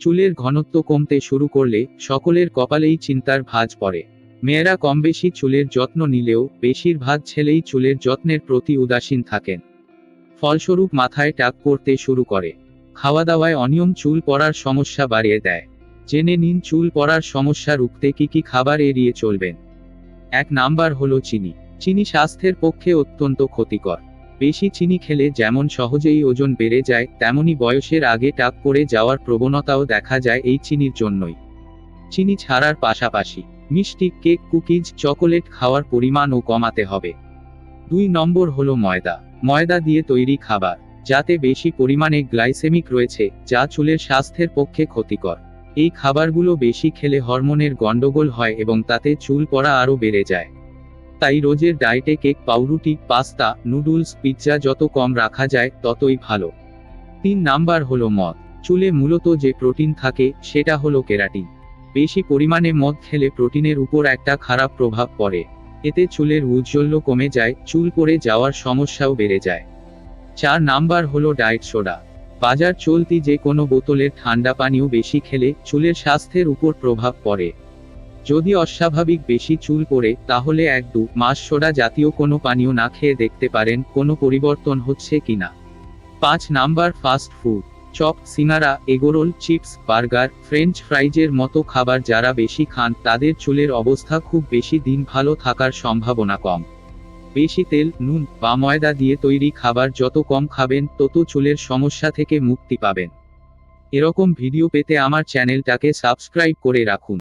চুলের ঘনত্ব কমতে শুরু করলে সকলের কপালেই চিন্তার ভাঁজ পড়ে। মেয়েরা কম বেশি চুলের যত্ন নিলেও বেশিরভাগ ছেলেই চুলের যত্নের প্রতি উদাসীন থাকেন। ফলস্বরূপ মাথায় টাক পড়তে শুরু করে। খাওয়া দাওয়ায় অনিয়ম চুল পড়ার সমস্যা বাড়িয়ে দেয়। জেনে নিন চুল পড়ার সমস্যা রুখতে কি কি খাবার এড়িয়ে চলবেন। এক নাম্বার হলো চিনি। চিনি স্বাস্থ্যের পক্ষে অত্যন্ত ক্ষতিকর। বেশি চিনি খেলে যেমন সহজেই ওজন বেড়ে যায়, তেমনি বয়সের আগে টাক পড়ে যাওয়ার প্রবণতাও দেখা যায় এই চিনির জন্যই। চিনি ছাড়ার পাশাপাশি মিষ্টি, কেক, কুকিজ, চকোলেট খাওয়ার পরিমাণও কমাতে হবে। দুই নম্বর হলো ময়দা। ময়দা দিয়ে তৈরি খাবার, যাতে বেশি পরিমাণে গ্লাইসেমিক রয়েছে, যা চুলের স্বাস্থ্যের পক্ষে ক্ষতিকর। এই খাবারগুলো বেশি খেলে হরমোনের গন্ডগোল হয় এবং তাতে চুল পড়া আরও বেড়ে যায়। তাই রোজের ডায়েটে কেক, পাউরুটি, পাস্তা, নুডলস, পিৎজা যত কম রাখা যায়, ততই ভালো। তিন নাম্বার হলো মদ। চুলে মূলত যে প্রোটিন থাকে, সেটা হলো কেরাটিন। বেশি পরিমাণে মদ খেলে প্রোটিনের উপর একটা খারাপ প্রভাব পড়ে। এতে চুলের উজ্জ্বল্য কমে যায়, চুল পড়ে যাওয়ার সমস্যাও বেড়ে যায়। চার নাম্বার হলো ডায়েট সোডা। বাজার চলতি যে কোনো বোতলের ঠান্ডা পানীয় বেশি খেলে চুলের স্বাস্থ্যের উপর প্রভাব পড়ে। যদি অস্বাভাবিক বেশি চুল পড়ে, তাহলে এক দু মাস সোডা জাতীয় কোনো পানীয় না খেয়ে দেখতে পারেন কোনো পরিবর্তন হচ্ছে কিনা। পাঁচ নাম্বার ফাস্ট ফুড। চপ, সিঙ্গারা, egg roll, chips, burger, french ফ্রাইজের মতো খাবার যারা বেশি খান, তাদের চুলের অবস্থা খুব বেশি দিন ভালো থাকার সম্ভাবনা কম। বেশি তেল, নুন বা ময়দা দিয়ে তৈরি খাবার যত কম খাবেন, তত চুলের সমস্যা থেকে মুক্তি পাবেন। এরকম ভিডিও পেতে আমার চ্যানেলটাকে সাবস্ক্রাইব করে রাখুন।